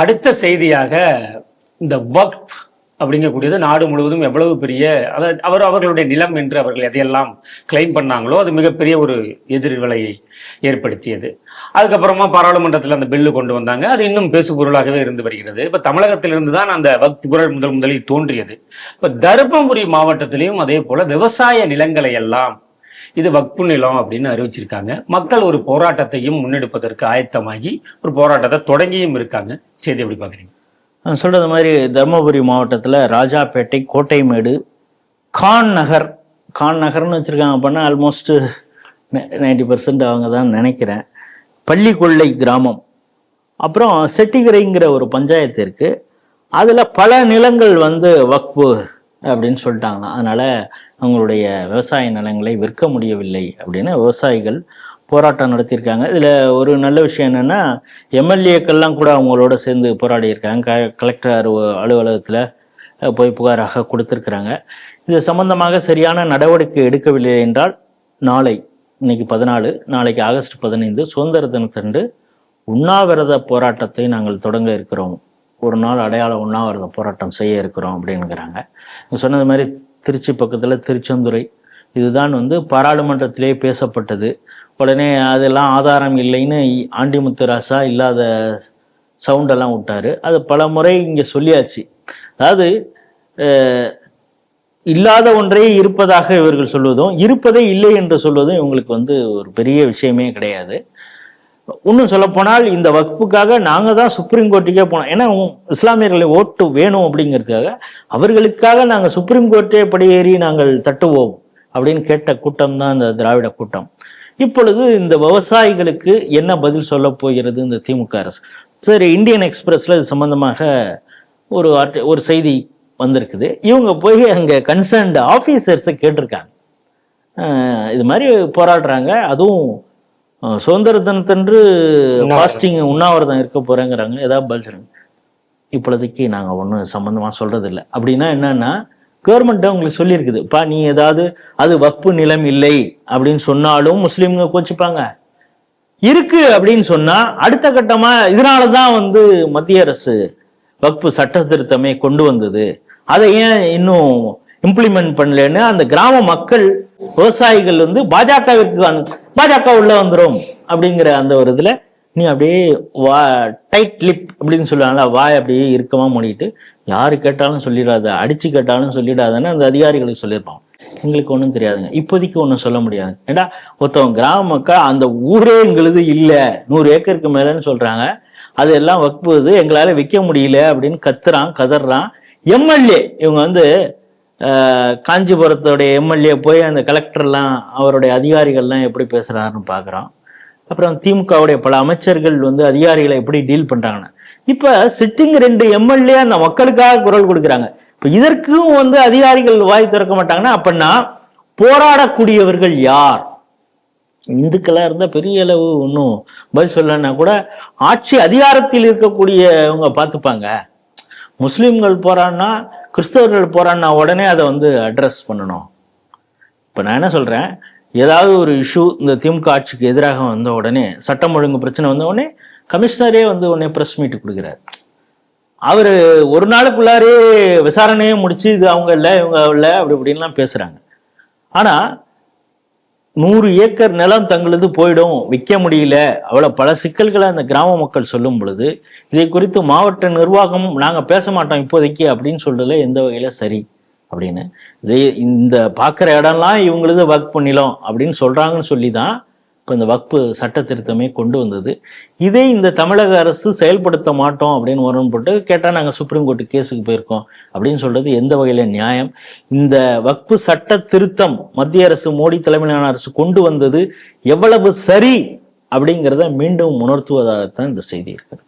அடுத்த செய்தியாக இந்த வக்ஃப் அப்படிங்கக்கூடியது நாடு முழுவதும் எவ்வளவு பெரிய அவர் அவர்களுடைய நிலம் என்று அவர்கள் எதையெல்லாம் கிளைம் பண்ணாங்களோ அது மிகப்பெரிய ஒரு எதிர்விலையை ஏற்படுத்தியது. அதுக்கப்புறமா பாராளுமன்றத்தில் அந்த பில்லு கொண்டு வந்தாங்க. அது இன்னும் பேசுபொருளாகவே இருந்து வருகிறது. இப்போ தமிழகத்திலிருந்து தான் அந்த வக்ஃப் குரல் முதல் முதலில் தோன்றியது. இப்போ தருமபுரி மாவட்டத்திலையும் அதே போல விவசாய நிலங்களை எல்லாம் இது வக்பு நிலம் அப்படின்னு அறிவிச்சிருக்காங்க. மக்கள் ஒரு போராட்டத்தையும் முன்னெடுப்பதற்கு ஆயத்தமாகி ஒரு போராட்டத்தை தொடங்கியும் இருக்காங்க. சரி எப்படி பார்க்குறீங்க? நான் சொல்றது மாதிரி தருமபுரி மாவட்டத்தில் ராஜாப்பேட்டை கோட்டைமேடு கான் நகர் கான் நகர்னு வச்சுருக்காங்க அப்படின்னா ஆல்மோஸ்ட் நைன்டி பர்சன்ட் அவங்க தான் நினைக்கிறேன். பள்ளிக்கொள்ளை கிராமம். அப்புறம் செட்டிகரைங்கிற ஒரு பஞ்சாயத்து இருக்கு. அதில் பல நிலங்கள் வந்து வக்பு அப்படின்னு சொல்லிட்டாங்களாம். அதனால் அவங்களுடைய விவசாய நிலங்களை விற்க முடியவில்லை அப்படின்னு விவசாயிகள் போராட்டம் நடத்தியிருக்காங்க. இதில் ஒரு நல்ல விஷயம் என்னென்னா எம்எல்ஏக்கள்லாம் கூட அவங்களோட சேர்ந்து போராடி இருக்காங்க க கலெக்டர் அலுவலகத்தில் போய் புகாராக கொடுத்துருக்குறாங்க. இது சம்பந்தமாக சரியான நடவடிக்கை எடுக்கவில்லை என்றால் நாளை இன்னைக்கு பதினாலு நாளைக்கு ஆகஸ்ட் பதினைந்து சுதந்திர தினத்தன்று உண்ணாவிரத போராட்டத்தை நாங்கள் தொடங்க இருக்கிறோம். ஒரு நாள் அடையாள உண்ணாவிரத போராட்டம் செய்ய இருக்கிறோம் அப்படிங்கிறாங்க சொன்னது மாதிரி திருச்சி பக்கத்தில் திருச்செந்துறை இதுதான் வந்து பாராளுமன்றத்திலே பேசப்பட்டது. உடனே அதெல்லாம் ஆதாரம் இல்லைன்னு இ- ஆண்டிமுத்துராசா இல்லாத சவுண்டெல்லாம் விட்டார். அது பல முறை இங்கே சொல்லியாச்சு. அதாவது இல்லாத ஒன்றே இருப்பதாக இவர்கள் சொல்வதும் இருப்பதே இல்லை என்று சொல்வதும் இவங்களுக்கு வந்து ஒரு பெரிய விஷயமே கிடையாது. இன்னும் சொல்லப்போனால் இந்த வகுப்புக்காக நாங்கள் தான் சுப்ரீம் கோர்ட்டுக்கே போனோம். ஏன்னா இஸ்லாமியர்களை ஓட்டு வேணும் அப்படிங்கிறதுக்காக அவர்களுக்காக நாங்கள் சுப்ரீம் கோர்ட்டே படியேறி நாங்கள் தட்டுவோம் அப்படின்னு கேட்ட கூட்டம் தான் இந்த திராவிட கூட்டம். இப்பொழுது இந்த விவசாயிகளுக்கு என்ன பதில் சொல்ல போகிறது இந்த திமுக அரசு? சரி இந்தியன் எக்ஸ்பிரஸில் இது சம்பந்தமாக ஒரு ஒரு செய்தி வந்திருக்குது. இவங்க போய் அங்கே கன்சர்ன்டு ஆஃபீஸர்ஸை கேட்டிருக்காங்க. இது மாதிரி போராடுறாங்க. அதுவும் சுதந்திர தினத்தன்று ஃபாஸ்டிங் உண்ணாவிரதம் இருக்க போறேங்கிறாங்க. ஏதாவது பதில் சொல்லுங்க. இப்பொழுதைக்கு நாங்கள் ஒன்றும் சம்மந்தமாக சொல்றது இல்லை அப்படின்னா என்னன்னா கவர்மெண்ட் உங்களுக்கு சொல்லியிருக்குது. பா நீ ஏதாவது அது வக்பு நிலம் இல்லை அப்படின்னு சொன்னாலும் முஸ்லீம்ங்க கோச்சிப்பாங்க. இருக்கு அப்படின்னு சொன்னா அடுத்த கட்டமா இதனால தான் வந்து மத்திய அரசு வக்பு சட்ட திருத்தமே கொண்டு வந்தது. அதை ஏன் இன்னும் இம்ப்ளிமெண்ட் பண்ணலன்னு அந்த கிராம மக்கள் விவசாயிகள் வந்து பாஜகவிற்கு பாஜக உள்ள வந்துடும் அப்படிங்கிற அந்த ஒரு இதுல நீ அப்படியே வா டைட் லிப் அப்படின்னு சொல்லுவாங்கல்ல வாய் அப்படியே இறுக்கமா மூடிட்டு யாரு கேட்டாலும் சொல்லிடாத அடிச்சு கேட்டாலும் சொல்லிடாதன்னு அந்த அதிகாரிகளுக்கு சொல்லியிருப்பான் எங்களுக்கு ஒன்றும் தெரியாதுங்க. இப்போதைக்கு ஒன்றும் சொல்ல முடியாது. ஏண்டா ஒருத்தவங்க கிராம மக்கள் அந்த ஊரே எங்களுது இல்லை. நூறு ஏக்கருக்கு மேலன்னு சொல்றாங்க. அதெல்லாம் வக்குவது எங்களால விற்க முடியல அப்படின்னு கத்துறான் கதறான். எம்எல்ஏ இவங்க வந்து காஞ்சிபுரத்துடைய எம்எல்ஏ போய் அந்த கலெக்டர்லாம் அவருடைய அதிகாரிகள்லாம் எப்படி பேசுகிறாருன்னு பார்க்குறோம் அப்புறம் திமுகவுடைய பல அமைச்சர்கள் வந்து அதிகாரிகளை எப்படி டீல் பண்ணுறாங்கன்னு இப்போ சிட்டிங் ரெண்டு எம்எல்ஏ அந்த மக்களுக்காக குரல் கொடுக்குறாங்க. இப்போ இதற்கும் வந்து அதிகாரிகள் வாய் திறக்க மாட்டாங்கன்னா அப்படின்னா போராடக்கூடியவர்கள் யார்? இந்துக்களாக இருந்தால் பெரிய அளவு ஒன்றும் பதில் சொல்லலைன்னா கூட ஆட்சி அதிகாரத்தில் இருக்கக்கூடியவங்க பார்த்துப்பாங்க. முஸ்லீம்கள் போறான்னா கிறிஸ்தவர்கள் போறான்னா உடனே அதை வந்து அட்ரஸ் பண்ணணும். இப்போ நான் என்ன சொல்றேன்? ஏதாவது ஒரு இஷ்யூ இந்த திமுக ஆட்சிக்கு எதிராக வந்த உடனே சட்டம் ஒழுங்கு பிரச்சனை வந்த உடனே கமிஷனரே வந்து உடனே ப்ரெஸ் மீட் கொடுக்குறாரு. அவர் ஒரு நாளுக்குள்ளாரே விசாரணையே முடிச்சு இது அவங்க இல்லை இவங்க இல்லை அப்படி இப்படின்லாம் பேசுறாங்க. ஆனால் நூறு ஏக்கர் நிலம் தங்களது போயிடும். விற்க முடியல. அவ்வளோ பல சிக்கல்களை அந்த கிராம மக்கள் சொல்லும் பொழுது இதை குறித்து மாவட்ட நிர்வாகம் நாங்கள் பேச மாட்டோம் இப்போதைக்கு அப்படின்னு சொல்றதுல எந்த வகையில் சரி அப்படின்னு. இது இந்த பார்க்குற இடம்லாம் இவங்களது ஒர்க் நிலம் அப்படின்னு சொல்கிறாங்கன்னு சொல்லி தான் இப்போ இந்த வக்பு சட்ட திருத்தமே கொண்டு வந்தது. இதே இந்த தமிழக அரசு செயல்படுத்த மாட்டோம் அப்படின்னு வரணும் போட்டு கேட்டால் நாங்கள் சுப்ரீம் கோர்ட்டு கேஸுக்கு போயிருக்கோம் அப்படின்னு சொல்கிறது எந்த வகையில நியாயம்? இந்த வக்பு சட்ட திருத்தம் மத்திய அரசு மோடி தலைமையிலான அரசு கொண்டு வந்தது எவ்வளவு சரி அப்படிங்கிறத மீண்டும் உணர்த்துவதாகத்தான் இந்த செய்தி இருக்கிறது.